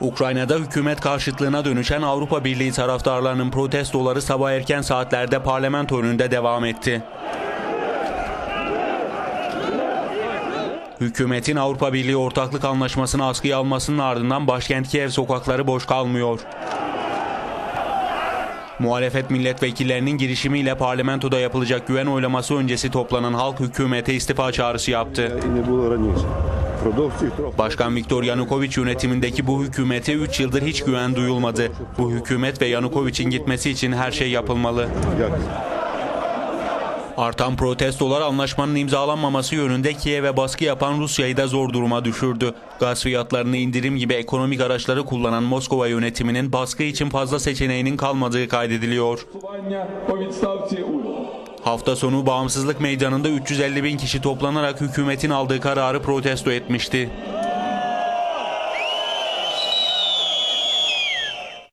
Ukrayna'da hükümet karşıtlığına dönüşen Avrupa Birliği taraftarlarının protestoları sabah erken saatlerde parlamento önünde devam etti. Hükümetin Avrupa Birliği ortaklık anlaşmasını askıya almasının ardından başkent Kiev sokakları boş kalmıyor. Muhalefet milletvekillerinin girişimiyle parlamentoda yapılacak güven oylaması öncesi toplanan halk hükümete istifa çağrısı yaptı. Başkan Viktor Yanukovic yönetimindeki bu hükümete 3 yıldır hiç güven duyulmadı. Bu hükümet ve Yanukovic'in gitmesi için her şey yapılmalı. Artan protestolar anlaşmanın imzalanmaması yönünde Kiev'e baskı yapan Rusya'yı da zor duruma düşürdü. Gaz fiyatlarını indirim gibi ekonomik araçları kullanan Moskova yönetiminin baskı için fazla seçeneğinin kalmadığı kaydediliyor. Hafta sonu Bağımsızlık Meydanı'nda 350 bin kişi toplanarak hükümetin aldığı kararı protesto etmişti.